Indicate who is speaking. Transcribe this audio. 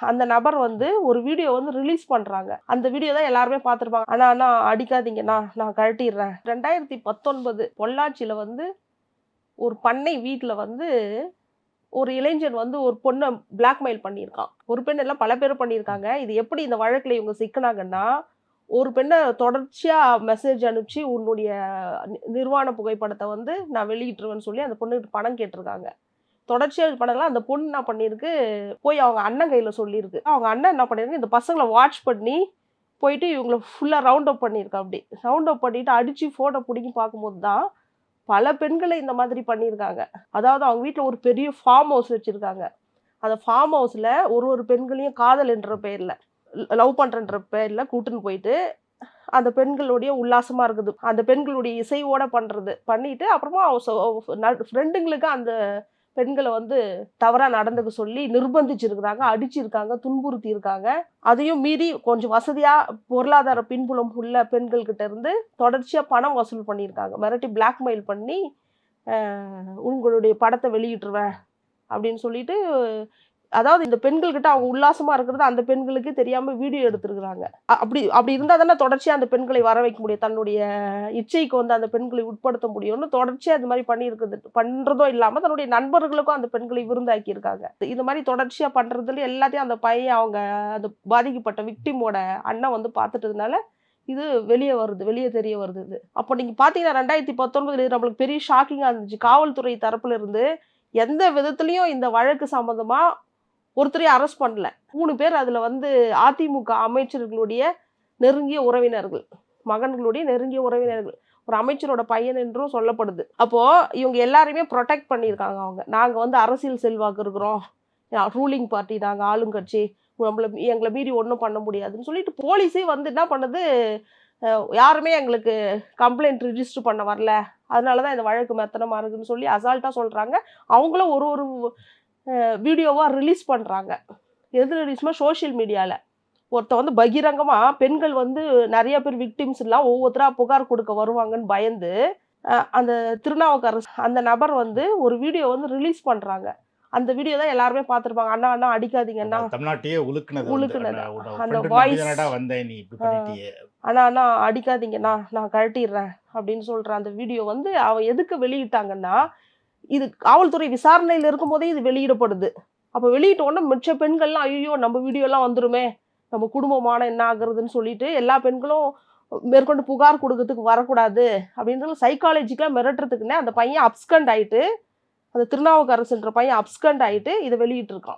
Speaker 1: அந்த நபர் வந்து ஒரு வீடியோ வந்து ரிலீஸ் பண்றாங்க. அந்த வீடியோ தான் எல்லாருமே பார்த்துருப்பாங்க. ஆனா நான் அடிக்காதீங்கண்ணா நான் கழட்டிடுறேன். ரெண்டாயிரத்தி பத்தொன்பது பொள்ளாச்சியில் வந்து ஒரு பண்ணை வீட்டில் வந்து ஒரு இளைஞன் வந்து ஒரு பொண்ணை பிளாக்மெயில் பண்ணியிருக்கான். ஒரு பெண் எல்லாம் பல பேர் பண்ணியிருக்காங்க. இது எப்படி இந்த வழக்கில் இவங்க சிக்கினாங்கன்னா ஒரு பெண்ணை தொடர்ச்சியாக மெசேஜ் அனுப்பிச்சு உன்னுடைய நி- நிர்வாண புகைப்படத்தை வந்து நான் வெளியிட்டுருவேன்னு சொல்லி அந்த பொண்ணுக்கிட்ட பணம் கேட்டிருக்காங்க. தொடர்ச்சியாக பண்ணலாம். அந்த பொண்ணு என்ன பண்ணியிருக்கு போய் அவங்க அண்ணன் கையில் சொல்லியிருக்கு அவங்க அண்ணன் என்ன பண்ணியிருக்கு இந்த பசங்களை வாட்ச் பண்ணி போயிட்டு இவங்களை ஃபுல்லாக ரவுண்ட் அப் பண்ணியிருக்கா அப்படி. ரவுண்ட் அப் பண்ணிட்டு அடித்து ஃபோட்டோ பிடிங்கி பார்க்கும்போது தான் பல பெண்களை இந்த மாதிரி பண்ணியிருக்காங்க. அதாவது அவங்க வீட்டில் ஒரு பெரிய ஃபார்ம் ஹவுஸ் வச்சுருக்காங்க. அந்த ஃபார்ம் ஹவுஸில் ஒரு ஒரு பெண்களையும் காதல் என்ற பெயரில் லவ் பண்ணுறன்ற பேரில் கூட்டின்னு போயிட்டு அந்த பெண்களுடைய உல்லாசமாக இருக்குது. அந்த பெண்களுடைய இசையோடு பண்ணுறது பண்ணிவிட்டு அப்புறமா ஃப்ரெண்டுங்களுக்கு அந்த பெண்களை வந்து தவறாக நடந்துக்க சொல்லி நிர்பந்திச்சிருக்கிறாங்க அடிச்சிருக்காங்க துன்புறுத்தி இருக்காங்க அதையும் மீறி கொஞ்சம் வசதியாக பொருளாதார பின்புலம் உள்ள பெண்கள்கிட்ட இருந்து தொடர்ச்சியாக பணம் வசூல் பண்ணியிருக்காங்க. மிரட்டி பிளாக்மெயில் பண்ணி உங்களுடைய படத்தை வெளியிட்டுருவேன் அப்படின்னு சொல்லிட்டு அதாவது இந்த பெண்கள்கிட்ட அவங்க உல்லாசமா இருக்கிறது அந்த பெண்களுக்கு தெரியாம வீடியோ எடுத்திருக்கிறாங்க. அ- அப்படி அப்படி இருந்தா தானே தொடர்ச்சியா அந்த பெண்களை வர வைக்க முடியும். தன்னுடைய இச்சைக்கு வந்து அந்த பெண்களை உட்படுத்த முடியும்னு தொடர்ச்சியா இது மாதிரி பண்ணியிருக்குது பண்றதோ இல்லாம தன்னுடைய நண்பர்களுக்கும் அந்த பெண்களை விருந்தாக்கி இருக்காங்க இது மாதிரி தொடர்ச்சியா பண்றதுல எல்லாத்தையும் அந்த பையன் அவங்க அந்த பாதிக்கப்பட்ட விக்டிமோட அண்ணன் வந்து பார்த்துட்டதுனால இது வெளியே வருது வெளியே தெரிய வருது இது. அப்போ நீங்க பாத்தீங்கன்னா ரெண்டாயிரத்தி பத்தொன்பதுல இது நம்மளுக்கு பெரிய ஷாக்கிங்கா இருந்துச்சு. காவல்துறை தரப்புல இருந்து எந்த விதத்துலயும் இந்த வழக்கு சம்பந்தமா ஒருத்தரையும் அரெஸ்ட் பண்ணல. மூணு பேர் அதில் வந்து அதிமுக அமைச்சர்களுடைய நெருங்கிய உறவினர்கள் மகன்களுடைய நெருங்கிய உறவினர்கள் ஒரு அமைச்சரோட பையன் என்றும் சொல்லப்படுது. அப்போது இவங்க எல்லாருமே ப்ரொடெக்ட் பண்ணியிருக்காங்க அவங்க. நாங்கள் வந்து அரசியல் செல்வாக்கு இருக்கிறோம். ரூலிங் பார்ட்டி நாங்க ஆளுங்கட்சி நம்மள எங்களை மீறி ஒன்றும் பண்ண முடியாதுன்னு சொல்லிட்டு போலீஸே வந்து என்ன பண்ணுது? யாருமே எங்களுக்கு கம்ப்ளைண்ட் ரிஜிஸ்டர் பண்ண வரல. அதனால தான் இந்த வழக்கு மெத்தனமாக இருக்குதுன்னு சொல்லி அசால்ட்டாக சொல்கிறாங்க அவங்களும் ஒரு ஒரு வீடியோவாக ரிலீஸ் பண்ணுறாங்க எது ரிலீஸ்மா சோஷியல் மீடியாவில் ஒருத்த வந்து பகிரங்கமாக பெண்கள் வந்து நிறைய பேர் விக்டிம்ஸ் எல்லாம் ஒவ்வொருத்தராக புகார் கொடுக்க வருவாங்கன்னு பயந்து அந்த திருநாவுக்கரசு அந்த நபர் வந்து ஒரு வீடியோ வந்து ரிலீஸ் பண்ணுறாங்க அந்த வீடியோ தான் எல்லாருமே பார்த்துருப்பாங்க. அண்ணா அண்ணா அடிக்காதீங்க அண்ணா
Speaker 2: தமிழ்நாட்டையே உலுக்குனது. வந்து,
Speaker 1: அந்த
Speaker 2: பண்ணிட்டியே.
Speaker 1: அண்ணா அண்ணா அடிக்காதீங்கண்ணா. நான் கழட்டிடுறேன். அப்படின்னு சொல்ற அந்த வீடியோ வந்து அவன் எதுக்கு வெளியிட்டாங்கன்னா இது காவல்துறை விசாரணையில் இருக்கும் போதே இது வெளியிடப்படுது. அப்போ வெளியிட்ட உடனே மிச்ச பெண்கள்லாம் ஐயோ நம்ம வீடியோலாம் வந்துருமே. நம்ம குடும்பமான என்ன ஆகுறதுன்னு சொல்லிட்டு எல்லா பெண்களும் மேற்கொண்டு புகார் கொடுக்கறதுக்கு வரக்கூடாது அப்படின்றது சைக்காலஜிக்கெலாம் மிரட்டுறதுக்குன்னே அந்த பையன் அப்ஸ்கண்ட் ஆகிட்டு அந்த திருநாவுக்கரசுன்ற பையன் அப்ஸ்கண்ட் ஆகிட்டு இதை வெளியிட்டிருக்கான்.